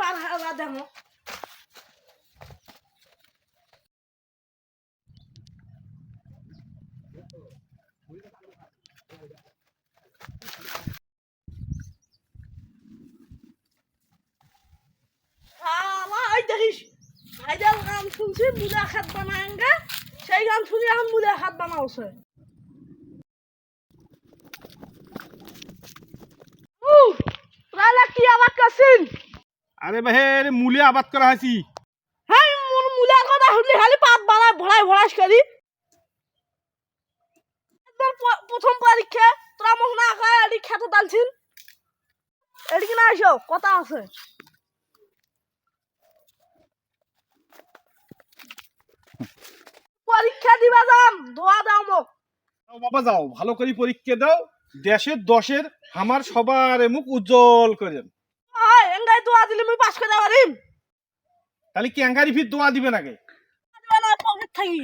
পার হাওয়া এই দেখিস ভাইজাল গান শুনছি, মুলা সেই গান শুনি এখন মুলা খাত বানাওছে। রালা কি আবাদ করছিন আরে বাহের মূলে আবাদ করা হয়েছি। হ্যাঁ মোর মুলার কথা শুনলি খালি পাত বানায় ভরাই ভরাই করি। একবার প্রথম পরীক্ষা তোরা মোক না খায় এটি খেতে টানছিন এদিকে না আসো কথা আছে। পরীক্ষা দিবা যাম ধোয়া দাও মোক। বাবা যাও ভালো করে পরীক্ষা দাও দেশের দশের আমার সবার মুখ উজ্জ্বল করেন। এঙ্গাই দোয়া দিলে মুই পাস করে পারিম তাহলে ক্যাঙ্গারি ফির দোয়া দিবে নাকি পকেট থাকি।